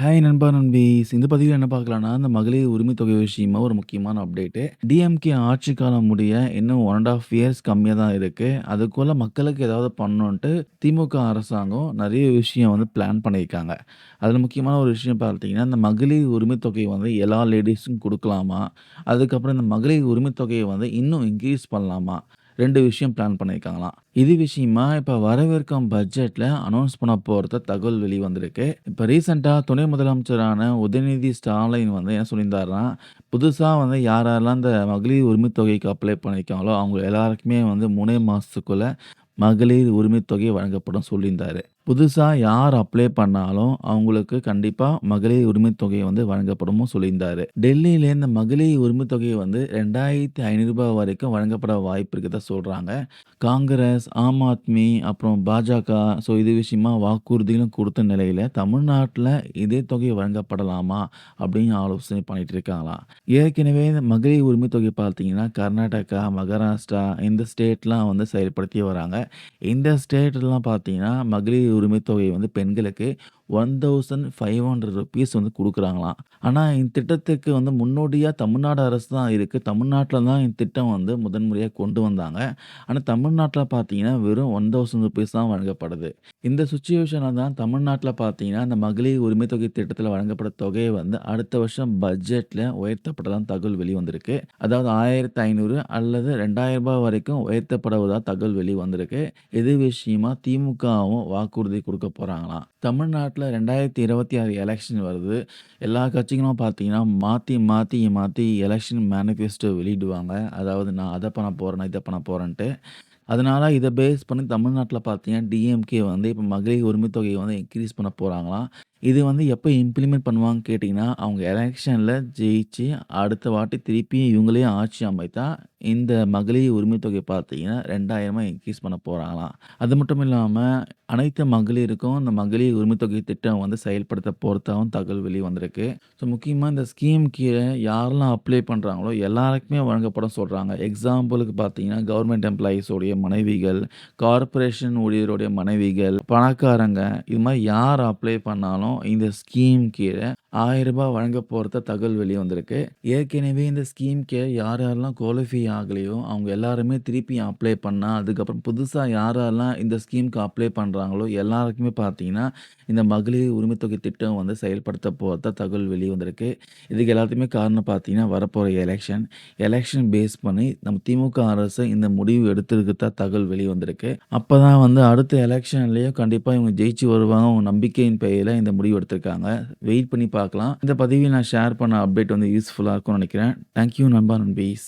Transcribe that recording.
Hi நண்பா நண்பீஸ் இந்த பதிவில் என்ன பார்க்கலாம்னா இந்த மகளிர் உரிமை தொகை விஷயமா ஒரு முக்கியமான அப்டேட்டு டிஎம்கே ஆட்சி காலம் முடிய இன்னும் ஒன் அண்ட் ஆஃப் இயர்ஸ் கம்மியாக தான் இருக்குது அதுக்குள்ள மக்களுக்கு ஏதாவது பண்ணணுன்ட்டு திமுக அரசாங்கம் நிறைய விஷயம் வந்து பிளான் பண்ணியிருக்காங்க. அதில் முக்கியமான ஒரு விஷயம் பார்த்தீங்கன்னா இந்த மகளிர் உரிமை தொகையை வந்து எல்லா லேடிஸுக்கும் கொடுக்கலாமா? அதுக்கப்புறம் இந்த மகளிர் உரிமை தொகையை வந்து இன்னும் இன்க்ரீஸ் பண்ணலாமா? ரெண்டு விஷயம் பிளான் பண்ணியிருக்காங்களாம். இது விஷயமா இப்ப வரவிருக்கும் பட்ஜெட்ல அனௌன்ஸ் பண்ண போறதா தகவல் வெளி வந்திருக்கு இப்ப ரீசென்ட்டா துணை முதலமைச்சரான உதயநிதி ஸ்டாலின் வந்து என்ன சொல்லியிருந்தாருன்னா, புதுசா வந்து யார் யாரெல்லாம் இந்த மகளிர் உரிமை தொகைக்கு அப்ளை பண்ணியிருக்காங்களோ, அவங்க எல்லாருக்குமே வந்து 3 மாசத்துக்குள்ள மகளிர் உரிமை தொகை வழங்கப்படும் சொல்லியிருந்தாரு. புதுசாக யார் அப்ளை பண்ணாலும் அவங்களுக்கு கண்டிப்பாக மகளிர் உரிமை தொகை வந்து வழங்கப்படும் சொல்லியிருந்தாரு. டெல்லியில இந்த மகளிர் உரிமை தொகை வந்து ரெண்டாயிரத்தி ஐநூறுரூபா வரைக்கும் வழங்கப்பட வாய்ப்பு இருக்கிறதா சொல்கிறாங்க காங்கிரஸ், ஆம் ஆத்மி, அப்புறம் பாஜக ஸோ இது விஷயமா வாக்குறுதிகளும் கொடுத்த நிலையில் தமிழ்நாட்டில் இதே தொகை வழங்கப்படலாமா? அப்படின்னு ஆலோசனை பண்ணிட்டு இருக்காங்களாம். ஏற்கனவே இந்த மகளிர் உரிமை தொகை பார்த்தீங்கன்னா, கர்நாடகா, மகாராஷ்டிரா இந்த ஸ்டேட்லாம் வந்து செயல்படுத்தி வராங்க. இந்த ஸ்டேட்லாம் பார்த்தீங்கன்னா, மகளிர் உரிமைத்தொகை வந்து பெண்களுக்கு ₹1500 வந்து கொடுக்குறாங்களாம் ஆனால் இந்த திட்டத்துக்கு வந்து முன்னோடியாக தமிழ்நாடு அரசு தான் இருக்குது தமிழ்நாட்டில் தான் இந்த திட்டம் வந்து முதன்முறையாக கொண்டு வந்தாங்க. ஆனால் தமிழ்நாட்டில் பார்த்தீங்கன்னா, வெறும் ₹1000 தான் வழங்கப்படுது. இந்த சுச்சுவேஷனில் தான் தமிழ்நாட்டில் பார்த்தீங்கன்னா, அந்த மகளிர் உரிமை தொகை திட்டத்தில் வழங்கப்பட்ட தொகையை வந்து அடுத்த வருஷம் பட்ஜெட்டில் உயர்த்தப்படலாம் தகவல் வெளிவந்திருக்கு. அதாவது ஆயிரத்தி ஐநூறு அல்லது ரெண்டாயிரம் ரூபாய் வரைக்கும் உயர்த்தப்படுவதாக தகவல் வெளிவந்திருக்கு. இது விஷயமா திமுகவும் வாக்குறுதி கொடுக்க போகிறாங்களாம் தமிழ்நாட்டுல 2026 எலெக்ஷன் வருது. எல்லா கட்சிகளும் பார்த்தீங்கன்னா, மாத்தி மாத்தி மாத்தி எலக்ஷன் மேனிஃபெஸ்டோ வெளியிடுவாங்க. அதாவது நான் அத பண்ண போறேன், இத பண்ண போறேன்ட்டு. அதனால இத பேஸ் பண்ணி தமிழ்நாட்டில் பார்த்தீங்கன்னா, டிஎம்கே வந்து இப்ப மகளிர் உரிமை வந்து இன்க்ரீஸ் பண்ண போறாங்களாம். இது வந்து எப்போ இம்ப்ளிமெண்ட் பண்ணுவாங்கன்னு கேட்டிங்கன்னா, அவங்க எலக்ஷன்ல ஜெயிச்சு அடுத்த வாட்டி திருப்பி இவங்களே ஆட்சி அமைத்தா, இந்த மகளிர் உரிமை தொகை பார்த்தீங்கன்னா, ரூ. 2000 பண்ண போறாங்களாம். அது மட்டும் இல்லாம அனைத்து மகளிருக்கும் இந்த மகளிர் உரிமை தொகை திட்டம் வந்து செயல்படுத்த போறதாவும் தகவல் வெளிவந்திருக்கு. ஸோ முக்கியமா இந்த ஸ்கீம் கீழ யாரெல்லாம் அப்ளை பண்றாங்களோ எல்லாருக்குமே வழங்கப்படும் சொல்றாங்க. எக்ஸாம்பிளுக்கு பார்த்தீங்கன்னா, கவர்மெண்ட் எம்ப்ளாயீஸ் உடைய மனைவிகள், கார்ப்பரேஷன் ஊழியருடைய மனைவிகள், பணக்காரங்க இது மாரி யார் அப்ளை பண்ணாலும் இந்த ஸ்கீம் கீழே ஆயிரம் ரூபாய் வழங்க போகிறத தகவல் வெளிவந்திருக்கு. ஏற்கனவே இந்த ஸ்கீம் கீழே யார் யாரெல்லாம் குவாலிஃபை ஆகலையோ, அவங்க எல்லாருமே திருப்பி அப்ளை பண்ணால் அதுக்கப்புறம் புதுசாக யார் யாரெல்லாம் இந்த ஸ்கீம்க்கு அப்ளை பண்ணுறாங்களோ எல்லாருக்குமே பார்த்தீங்கன்னா, இந்த மகளிர் உரிமை தொகை திட்டம் வந்து செயல்படுத்த போகிறத தகவல் வெளிவந்திருக்கு. இதுக்கு எல்லாத்துக்குமே காரணம் பார்த்தீங்கன்னா, வரப்போகிற எலக்ஷன். எலெக்ஷன் பேஸ் பண்ணி நம்ம திமுக அரசு இந்த முடிவு எடுத்திருக்கிறதா தகவல் வெளி வந்திருக்கு அப்போ தான் வந்து அடுத்த எலெக்ஷன்லேயும் கண்டிப்பாக இவங்க ஜெயிச்சு வருவாங்க. அவங்க நம்பிக்கையின் பெயரில் இந்த முடிவு எடுத்திருக்காங்க. வெயிட் பண்ணி பார்க்கலாம். இந்த பதிவை நான் ஷேர் பண்ண அப்டேட் வந்து யூஸ்ஃபுல்லாக இருக்கும்னு நினைக்கிறேன். தேங்க் யூ நண்பா, நண்பீஸ்.